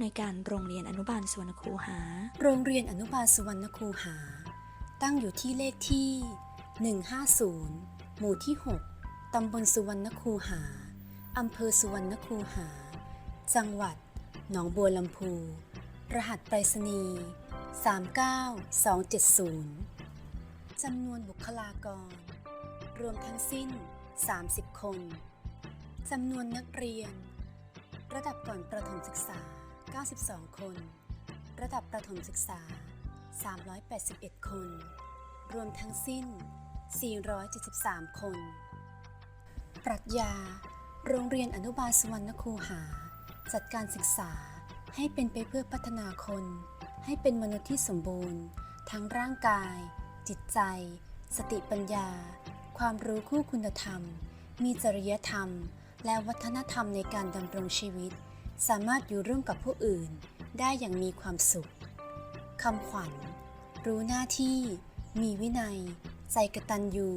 ำนวยการโรงเรียนอนุบาลสวนคูหา โรงเรียนอนุบาลสุวรรณคูหา ตั้งอยู่ที่เลขที่ 150 หมู่ที่ 6 ตำบลสุวรรณคูหา อำเภอสุวรรณคูหา จังหวัด หนองบัวลำพู รหัสไปรษณีย์ 39270 จำนวนบุคลากร รวมทั้งสิ้น 30 คน จำนวนนักเรียน ระดับก่อนประถมศึกษา 92 คน ระดับประถมศึกษา 381 คน รวมทั้งสิ้น 473 คน ปรัชญา โรงเรียนอนุบาลสุวรรณคูหา จัดการศึกษาให้เป็นไปเพื่อพัฒนาคน ให้เป็นมนุษย์ที่สมบูรณ์ ทั้งร่างกาย จิตใจ สติปัญญา ความรู้คู่คุณธรรม มีจริยธรรม และวัฒนธรรมในการดำรงชีวิต สามารถอยู่ร่วมกับผู้อื่นได้อย่างมีความสุขคำขวัญ รู้หน้าที่ มีวินัย ใจกตัญญู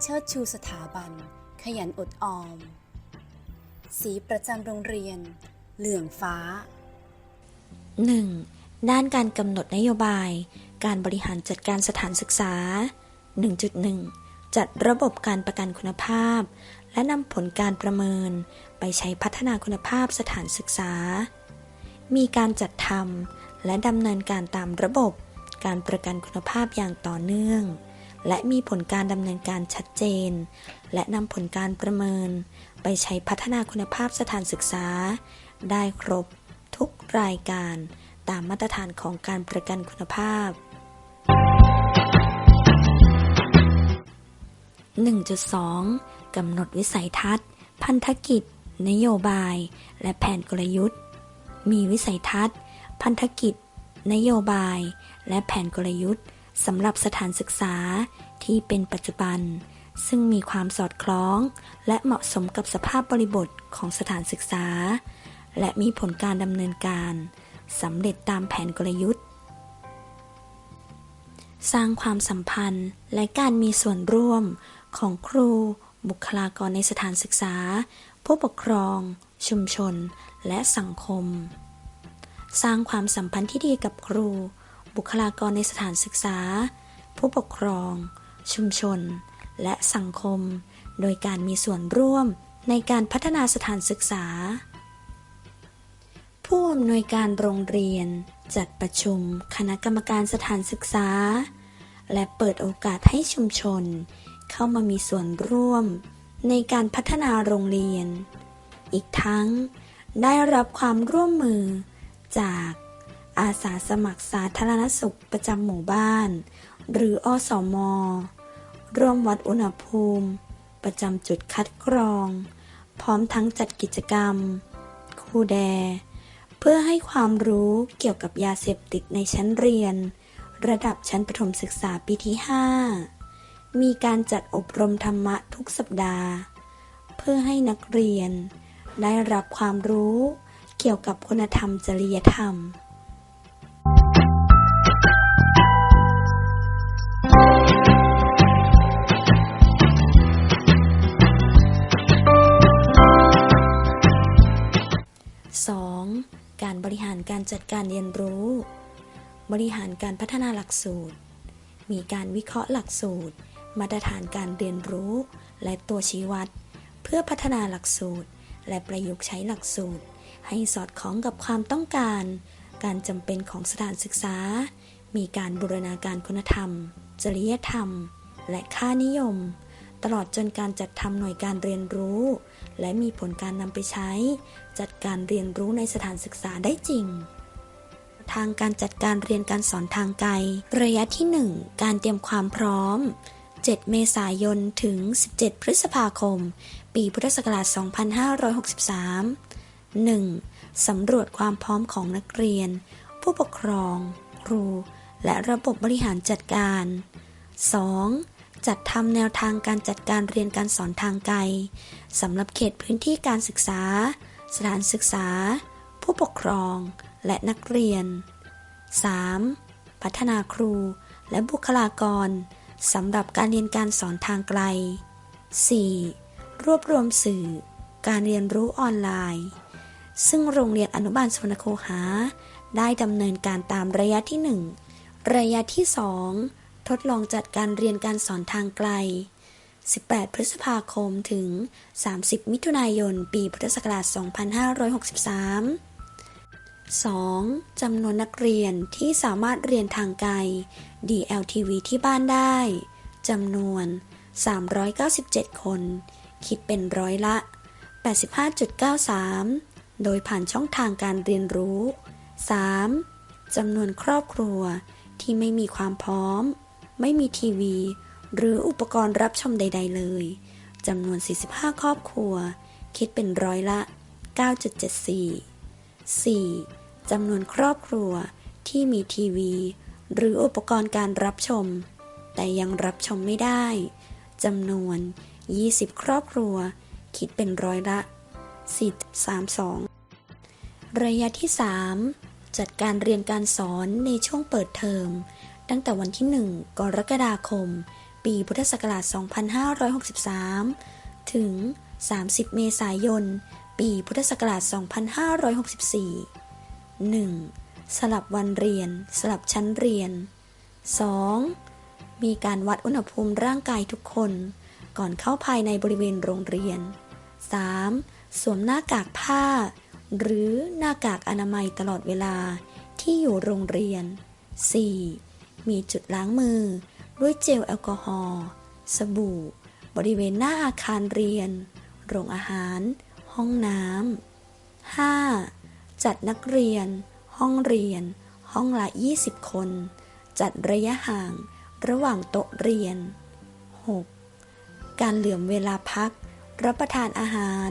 เชิดชูสถาบัน ขยันอดออม สีประจำโรงเรียน เหลืองฟ้า 1. ด้านการกำหนดนโยบาย การบริหารจัดการสถานศึกษา 1.1 จัดระบบการประกันคุณภาพ และนำผลการประเมินไปใช้พัฒนาคุณภาพสถานศึกษา มีการจัดทำและดำเนินการตามระบบการประกันคุณภาพอย่างต่อเนื่อง และมีผลการดำเนินการชัดเจน และนำผลการประเมิน ไปใช้พัฒนาคุณภาพสถานศึกษา ได้ครบทุกรายการตามมาตรฐานของการประกันคุณภาพ 1.2 กำหนดวิสัยทัศน์ พันธกิจ นโยบาย และแผนกลยุทธ์ มีวิสัยทัศน์ พันธกิจ นโยบาย และแผนกลยุทธ์สำหรับสถานศึกษาที่เป็นปัจจุบัน ซึ่งมีความสอดคล้อง และเหมาะสมกับสภาพบริบทของสถานศึกษา และมีผลการดำเนินการสำเร็จตามแผนกลยุทธ์ สร้างความสัมพันธ์และการมีส่วนร่วมของครู บุคลากรในสถานศึกษา ผู้ปกครอง ชุมชน และสังคม สร้างความสัมพันธ์ที่ดีกับครู บุคลากรในสถานศึกษา ผู้ปกครอง ชุมชน และสังคม โดยการมีส่วนร่วมในการพัฒนาสถานศึกษา ผู้อำนวยการโรงเรียน จัดประชุมคณะกรรมการสถานศึกษา และเปิดโอกาสให้ชุมชน เข้ามามีส่วนร่วม ในการพัฒนาโรงเรียน อีกทั้งได้รับความร่วมมือ จากอาสาสมัครสาธารณสุขประจำหมู่บ้าน หรืออสมร่วมวัดอุณหภูมิ ประจำจุดคัดกรอง พร้อมทั้งจัดกิจกรรมครูแด เพื่อให้ความรู้เกี่ยวกับยาเสพติดในชั้นเรียน ระดับชั้นประถมศึกษาปีที่ 5 มีการจัดอบรมธรรมะทุกสัปดาห์ เพื่อให้นักเรียน ได้รับความรู้เกี่ยวกับคุณธรรมจริยธรรม 2. การบริหารการจัดการเรียนรู้ บริหารการพัฒนาหลักสูตร มีการวิเคราะห์หลักสูตร มาตรฐานการเรียนรู้ และตัวชี้วัด เพื่อพัฒนาหลักสูตร และประยุกต์ใช้หลักสูตร ให้สอดคล้องกับความต้องการ การจำเป็นของสถานศึกษา มีการบูรณาการคุณธรรม จริยธรรม และค่านิยม ตลอดจนการจัดทำหน่วยการเรียนรู้ และมีผลการนำไปใช้ จัดการเรียนรู้ในสถานศึกษาได้จริงทางการจัดการเรียนการสอนทางไกล ระยะที่ 1 การเตรียมความพร้อม 7 เมษายน ถึง 17 พฤษภาคม ปีพุทธศักราช 2563 1. สำรวจความพร้อมของนักเรียน ผู้ปกครอง ครู และระบบบริหารจัดการ 2. จัดทำแนวทางการจัดการเรียนการสอนทางไกลสำหรับเขตพื้นที่การศึกษา สถานศึกษา ผู้ปกครอง และนักเรียน 3. พัฒนาครูและบุคลากร สำหรับการเรียนการสอนทางไกล 4. รวบรวมสื่อ การเรียนรู้ออนไลน์ ซึ่งโรงเรียนอนุบาลสวนโคหา ได้ดำเนินการตามระยะที่ 1 ระยะที่ 2 ทดลองจัดการเรียนการสอนทางไกล 18 พฤษภาคมถึง 30 มิถุนายน ปีพุทธศักราช 2563 2. จำนวนนักเรียนที่สามารถเรียนทางไกล DLTV ที่บ้านได้จำนวน 397 คน คิดเป็นร้อยละ 85.93 โดยผ่านช่องทางการเรียนรู้ 3. จำนวนครอบครัวที่ไม่มีความพร้อม ไม่มีทีวี หรืออุปกรณ์รับชมใด ๆ เลยจำนวน 45 ครอบครัว คิดเป็นร้อยละ 9.74 4. จำนวนครอบครัวที่มีทีวี หรืออุปกรณ์การรับชม แต่ยังรับชมไม่ได้จำนวน 20 ครอบครัว คิดเป็นร้อยละ4.32 ระยะที่ 3 จัดการเรียนการสอนในช่วงเปิดเทอม ตั้งแต่วันที่ 1 กรกฎาคม ปีพุทธศักราช 2563 ถึง 30 เมษายน ปีพุทธศักราช 2564 1. สลับวันเรียน สลับชั้นเรียน 2. มีการวัดอุณหภูมิร่างกายทุกคน ก่อนเข้าภายในบริเวณโรงเรียน 3. สวมหน้ากากผ้า หรือหน้ากากอนามัยตลอดเวลาที่อยู่โรงเรียน 4. มีจุดล้างมือ ด้วยเจลแอลกอฮอล์สบู่ บริเวณหน้าอาคารเรียน โรงอาหาร ห้องน้ำ 5. จัดนักเรียน ห้องเรียน ห้องละ 20 คน จัดระยะห่าง ระหว่างโต๊ะเรียน 6. การเหลื่อมเวลาพัก รับประทานอาหาร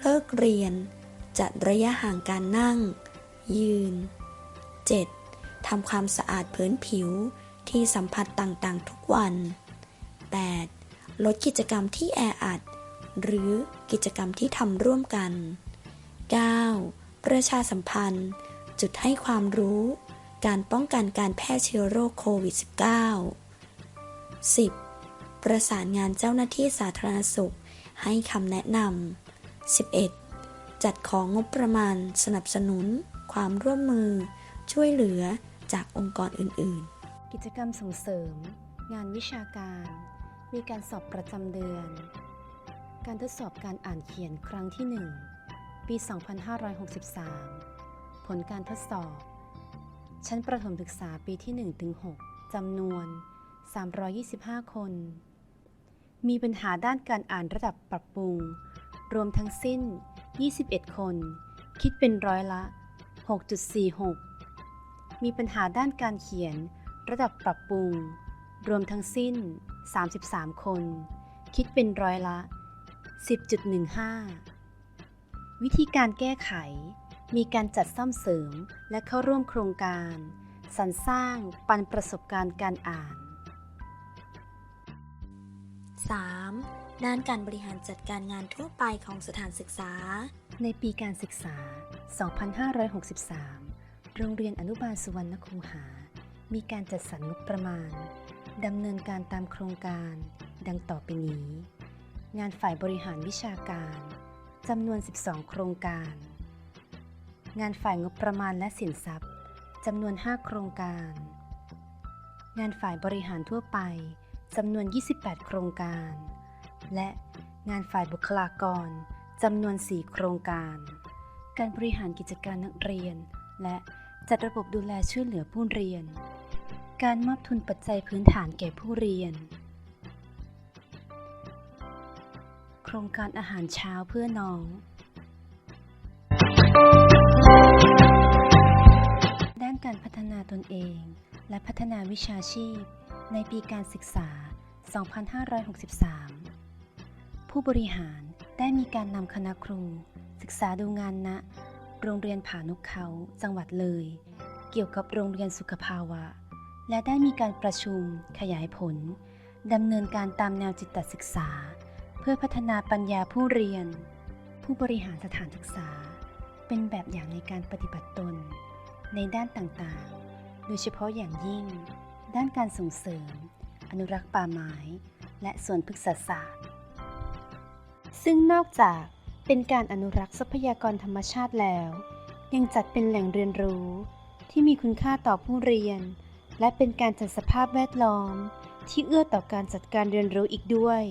เลิกเรียน จัดระยะห่างการนั่ง ยืน 7. ทำความสะอาดพื้นผิวที่สัมผัสต่างๆ ทุกวัน 8. ลดกิจกรรมที่แออัด หรือกิจกรรมที่ทำร่วมกัน 9. ประชาสัมพันธ์ จุดให้ความรู้ การป้องกันการแพร่เชื้อโรคโควิด -19 10. ประสานงานเจ้าหน้าที่สาธารณสุข ให้คำแนะนำ 11. จัดของงบประมาณ สนับสนุน ความร่วมมือ ช่วยเหลือจากองค์กรอื่น ๆ กิจกรรมส่งเสริม งานวิชาการ มีการสอบประจำเดือน การทดสอบการอ่านเขียนครั้งที่ 1 ปี 2563 ผลการทดสอบ ชั้นประถมศึกษาปีที่ 1-6จำนวน 325 คน มีปัญหาด้านการอ่านระดับปรับปรุง รวมทั้งสิ้น 21 คน คิดเป็นร้อยละ 6.46 มีปัญหาด้านการเขียน ระดับปรับปรุง รวมทั้งสิ้น 33 คน คิดเป็นร้อยละ 10.15 วิธีการแก้ไข มีการจัดซ่อมเสริมและเข้าร่วมโครงการ สรรสร้างปันประสบการณ์การอ่าน 3. ด้านการบริหารจัดการงานทั่วไปของสถานศึกษา ในปีการศึกษา 2563 โรงเรียนอนุบาลสุวรรณคูหา มีการจัดสรรงบประมาณดำเนินการตามโครงการ ดังต่อไปนี้ งานฝ่ายบริหารวิชาการจำนวน 12 โครงการ งานฝ่ายงบประมาณและสินทรัพย์จำนวน 5 โครงการ งานฝ่ายบริหารทั่วไปจำนวน 28 โครงการ และงานฝ่ายบุคลากรจำนวน 4 โครงการ การบริหารกิจการนักเรียน และจัดระบบดูแลช่วยเหลือผู้เรียน การมอบทุนปัจจัยพื้นฐานแก่ผู้เรียน โครงการอาหารเช้าเพื่อน้อง นารพัฒนาตนเอง และพัฒนาวิชาชีพ ในปีการศึกษา 2563 ผู้บริหารได้มีการนำคณะครู ศึกษาดูงานณโรงเรียนผานุกเขา จังหวัดเลย เกี่ยวกับโรงเรียนสุขภาวะ และได้มีการประชุมขยายผลดำเนินการตามแนวจิตศึกษา เพื่อพัฒนาปัญญาผู้เรียน ผู้บริหารสถานศึกษา เป็นแบบอย่างในการปฏิบัติตน ในด้านต่างๆ โดยเฉพาะอย่างยิ่ง ด้านการส่งเสริม อนุรักษ์ป่าไม้ และสวนพฤกษศาสตร์ ซึ่งนอกจากเป็นการอนุรักษ์ทรัพยากรธรรมชาติแล้ว ยังจัดเป็นแหล่งเรียนรู้ ที่มีคุณค่าต่อผู้เรียน และเป็นการจัดสภาพแวดล้อม ที่เอื้อต่อการจัดการเรียนรู้อีกด้วย